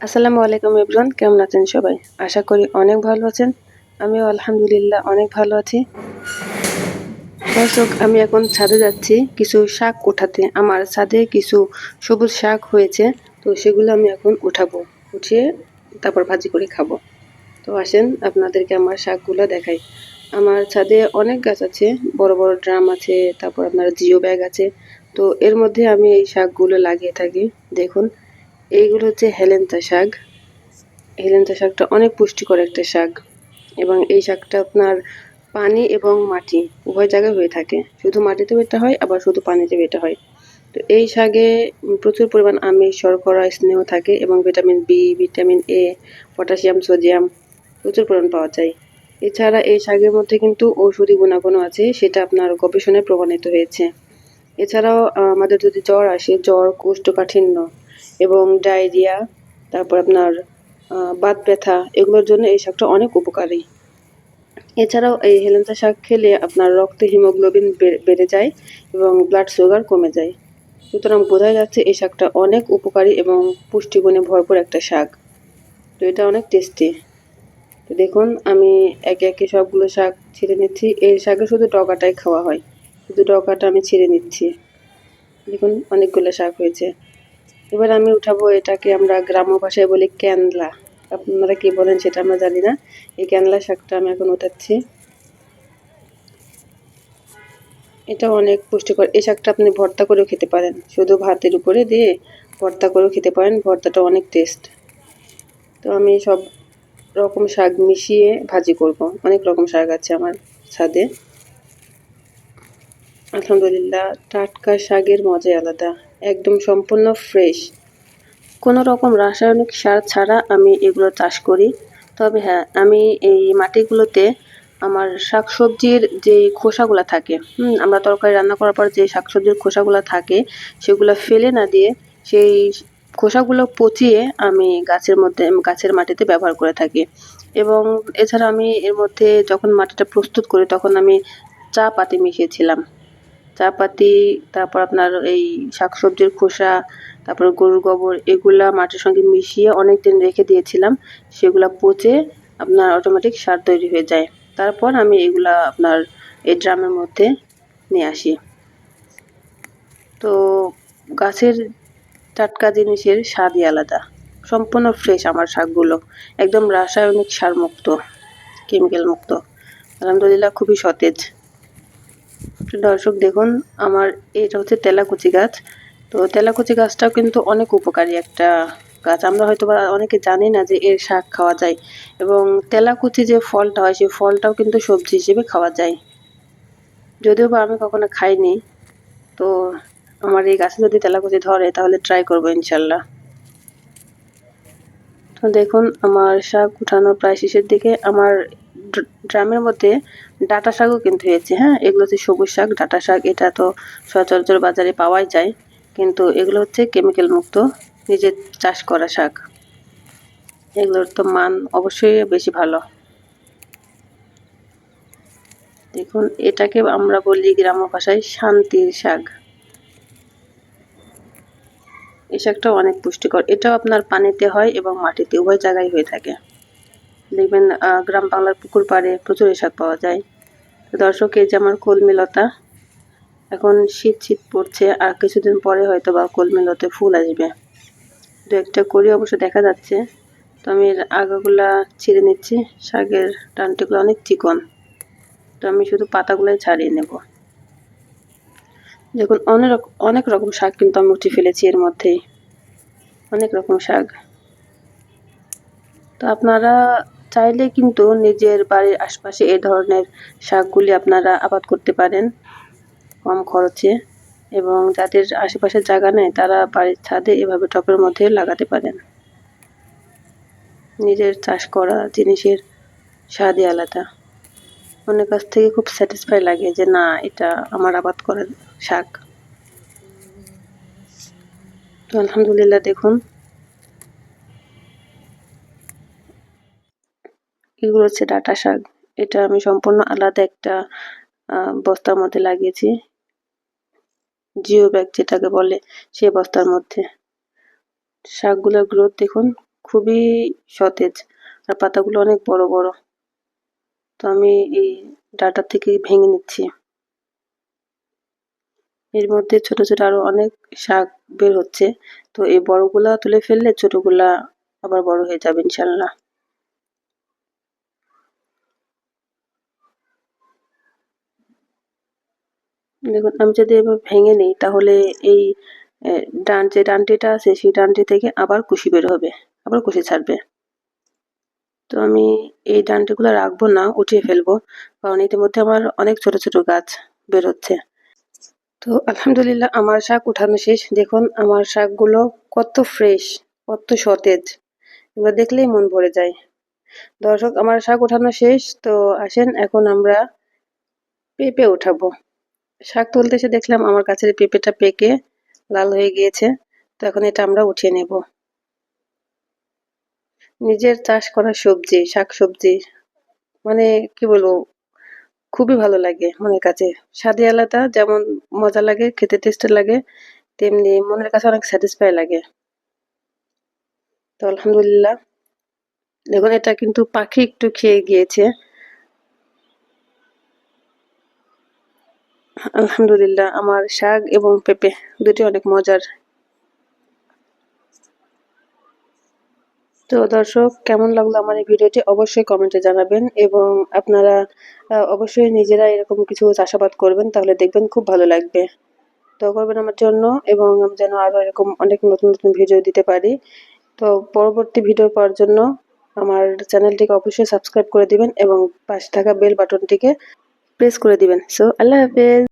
আসসালামু আলাইকুম এভরিওয়ান কেমন আছেন সবাই? আশা করি অনেক ভালো আছেন। আমিও আলহামদুলিল্লাহ অনেক ভালো আছি। দর্শক, আমি এখন ছাদে যাচ্ছি। কিছু শাক উঠাতে। আমার ছাদে কিছু সবুজ শাক হয়েছে, তো সেগুলো আমি এখন উঠাবো। উঠিয়ে তারপর ভাজি করে খাব। তো আসেন, আপনাদেরকে আমার শাকগুলো দেখাই। আমার ছাদে অনেক গাছ আছে, বড় বড় ড্রাম আছে, তারপর আপনার জিও ব্যাগ আছে। তো এর মধ্যে আমি এই শাকগুলো লাগিয়ে থাকি। দেখুন এইগুলো হচ্ছে হেলেন্তা শাক। হেলেন্তা শাকটা অনেক পুষ্টিকর একটা শাক এবং এই শাকটা আপনার পানি এবং মাটি, উভয় জায়গায় হয়ে থাকে। শুধু মাটিতে বেটা হয়, আবার শুধু পানিতে বেটা হয়। তো এই শাকে প্রচুর পরিমাণ আমিষ, শর্করা, স্নেহ থাকে এবং vitamin B, vitamin A, potassium, sodium প্রচুর পরিমাণ পাওয়া যায়। এছাড়া এই শাকের মধ্যে কিন্তু ঔষধি গুণাগুণ আছে, সেটা আপনার গবেষণায় প্রমাণিত হয়েছে। এছাড়াও, আমাদের যদি জ্বর আসে, জ্বর, কোষ্ঠকাঠিন্য এবং ডায়রিয়া, তারপর আপনার বাত ব্যথা এগুলোর জন্য এই শাকটা অনেক উপকারী। এছাড়াও এই হেলেন্সা শাক খেলে আপনার রক্তে হিমোগ্লোবিন বেড়ে যায় এবং ব্লাড সুগার কমে যায়। সুতরাং বোঝা যাচ্ছে এই শাকটা অনেক উপকারী এবং পুষ্টিগুণে ভরপুর একটা শাক। তো এটা অনেক টেস্টি তো দেখুন, আমি একে একে সবগুলো শাক ছিঁড়ে নিচ্ছি। এই শাকে শুধু ডগাটাই খাওয়া হয়। শুধু ডগাটা আমি ছিঁড়ে নিচ্ছি। দেখুন, অনেকগুলো শাক হয়েছে। এবার আমি উঠাবো এটাকে আমরা গ্রাম্য ভাষায় বলি ক্যানলা। আপনারা কি বলেন সেটা আমরা জানি না। এই ক্যানলা শাকটা আমি এখন উঠাচ্ছি। এটা অনেক পুষ্টিকর। এই শাকটা আপনি ভর্তা করেও খেতে পারেন। শুধু ভাতের উপরে দিয়ে ভর্তা করেও খেতে পারেন। ভর্তাটা অনেক টেস্ট তো আমি সব রকম শাক মিশিয়ে ভাজি করব। অনেক রকম শাক আছে আমার ছাদে। আলহামদুলিল্লাহ, টাটকা শাকের মজাই আলাদা। একদম সম্পূর্ণ ফ্রেশ কোনো রকম রাসায়নিক সার ছাড়া আমি এগুলো চাষ করি। তবে হ্যাঁ আমি এই মাটিগুলোতে আমার শাকসবজির যে খোসাগুলো থাকে, হুম, আমরা তরকারি রান্না করার পর যে শাকসবজির খোসাগুলো থাকে, সেগুলো ফেলে না দিয়ে সেই খোসাগুলো পচিয়ে আমি গাছের মধ্যে, গাছের মাটিতে ব্যবহার করে থাকি। এবং এছাড়া আমি এর মধ্যে যখন মাটিটা প্রস্তুত করি, তখন আমি চা পাতি মিশিয়েছিলাম। চা পাতি তারপর আপনার এই শাকসবজির খোসা, তারপর গরুর গোবর, এগুলা মাটির সঙ্গে মিশিয়ে অনেক দিন রেখে দিয়েছিলাম। সেগুলা পচে আপনার অটোমেটিক সার তৈরি হয়ে যায়। তারপর আমি এগুলা আপনার এই ড্রামের মধ্যে নিয়ে আসি। তো গাছের টাটকা জিনিসের স্বাদই আলাদা। সম্পূর্ণ ফ্রেশ আমার শাকগুলো। একদম রাসায়নিক সার মুক্ত কেমিক্যাল মুক্ত। আলহামদুলিল্লাহ, খুবই সতেজ। দর্শক, দেখুন, আমার এটা হচ্ছে তেলাকুচি গাছ। তো তেলাকুচি গাছটাও কিন্তু অনেক উপকারী একটা গাছ। আমরা হয়তো বা অনেকে জানি না যে এর শাক খাওয়া যায় এবং তেলাকুচি যে ফলটা হয়, সেই ফলটাও কিন্তু সবজি হিসেবে খাওয়া যায়। যদিও বা আমি কখনো খাইনি, তো আমার এই গাছে যদি তেলাকুচি ধরে, তাহলে ট্রাই করব ইনশাল্লাহ। তো দেখুন, আমার শাক উঠানো প্রায় শেষের দিকে। আমার ড্রামের মধ্যে ডাটা শাকও কিন্তু হয়েছে হ্যাঁ? এগুলো হচ্ছে সবুজ শাক, ডাটা শাক, এটা তো সচরাচর বাজারে পাওয়াই যায়। কিন্তু এগুলো হচ্ছে কেমিক্যাল মুক্ত নিজের চাষ করা শাক। এগুলোর তো মান অবশ্যই বেশি ভালো। দেখুন, এটাকে আমরা বলি গ্রাম্য ভাষায় শান্তির শাক। এই শাকটাও অনেক পুষ্টিকর। এটাও আপনার পানিতে হয় এবং মাটিতে, উভয় জায়গায় হয়ে থাকে। দেখবেন গ্রাম বাংলার পুকুর পাড়ে প্রচুর শাক পাওয়া যায়। দর্শক, এই যে আমার কলমিলতা, এখন শীত শীত পড়ছে, আর কিছুদিন পরে হয়তো বা কলমিলতে ফুল আসবে। দু একটা করি অবশ্য দেখা যাচ্ছে, তো আমি এর আগাগুলা ছিঁড়ে নিচ্ছি। শাকের টানটিগুলো অনেক চিকন, তো আমি শুধু পাতাগুলোই ছাড়িয়ে নেব। দেখুন, অনেক অনেক রকম শাক কিন্তু আমি উঠে ফেলেছি এর মধ্যেই। অনেক রকম শাক। তো আপনারা চাইলে কিন্তু নিজের বাড়ির আশপাশে এ ধরনের শাকগুলি আপনারা আবাদ করতে পারেন কম খরচে এবং যাদের আশেপাশে জায়গা নেই, তারা বাড়ির ছাদে এভাবে টপের মধ্যে লাগাতে পারেন। নিজের চাষ করা জিনিসের স্বাদই আলাদা। অনেক কাছ থেকে খুব স্যাটিসফাই লাগে যে, না, এটা আমার আবাদ করার শাক। তো আলহামদুলিল্লাহ দেখুন এগুলো হচ্ছে ডাটা শাক। এটা আমি সম্পূর্ণ আলাদা একটা বস্তার মধ্যে লাগিয়েছি। জিও ব্যাগ যেটাকে বলে সেই বস্তার মধ্যে। শাকগুলোর গ্রোথ দেখুন, খুবই সতেজ আর পাতাগুলো অনেক বড় বড়। তো আমি এই ডাটা থেকে ভেঙে নিচ্ছি। এর মধ্যে ছোট ছোট আরও অনেক শাক বের হচ্ছে। তো এই বড়গুলা তুলে ফেললে ছোটগুলা আবার বড় হয়ে যাবে ইনশাল্লাহ। দেখুন, আমি যদি এবার ভেঙে নিই, তাহলে এই ডান যে ডানটিটা আছে, সেই ডানটি থেকে আবার কুশি বের হবে, আবার কুশি ছাড়বে। তো আমি এই ডানটিগুলো রাখব না, উঠিয়ে ফেলব, কারণ ইতিমধ্যে আমার অনেক ছোট ছোট গাছ বের হচ্ছে তো আলহামদুলিল্লাহ, আমার শাক উঠানো শেষ। দেখুন, আমার শাকগুলো কত ফ্রেশ, কত সতেজ। এগুলো দেখলেই মন ভরে যায়। দর্শক, আমার শাক উঠানো শেষ, তো আসেন, এখন আমরা পেঁপে উঠাবো। শাক তুলতে এসে দেখলাম আমার গাছের পেঁপেটা পেকে লাল হয়ে গিয়েছে। তো এখন এটা আমরা উঠিয়ে নেব। নিজের চাষ করা সবজি, শাক সবজি মানে কি বলব, খুবই ভালো লাগে মনের কাছে। স্বাদে আলাদা, যেমন মজা লাগে, খেতে টেস্টের লাগে, তেমনি মনের কাছে অনেক স্যাটিসফাই লাগে। তো আলহামদুলিল্লাহ, দেখুন এটা কিন্তু পাখি একটু খেয়ে গিয়েছে। আলহামদুলিল্লাহ, আমার শাক এবং পেঁপে দুটি অনেক মজার। তো দর্শক, কেমন লাগল আমার এই ভিডিওটি অবশ্যই কমেন্টে জানাবেন এবং আপনারা অবশ্যই নিজেরা এরকম কিছু চাষাবাদ করবেন, তাহলে দেখবেন খুব ভালো লাগবে। তো করবেন আমার জন্য এবং আমি যেন আরও এরকম অনেক নতুন নতুন ভিডিও দিতে পারি। তো পরবর্তী ভিডিও পাওয়ার জন্য আমার চ্যানেলটিকে অবশ্যই সাবস্ক্রাইব করে দিবেন এবং পাশে থাকা বেল বাটনটিকে প্রেস করে দিবেন। সো, আল্লাহ হাফেজ।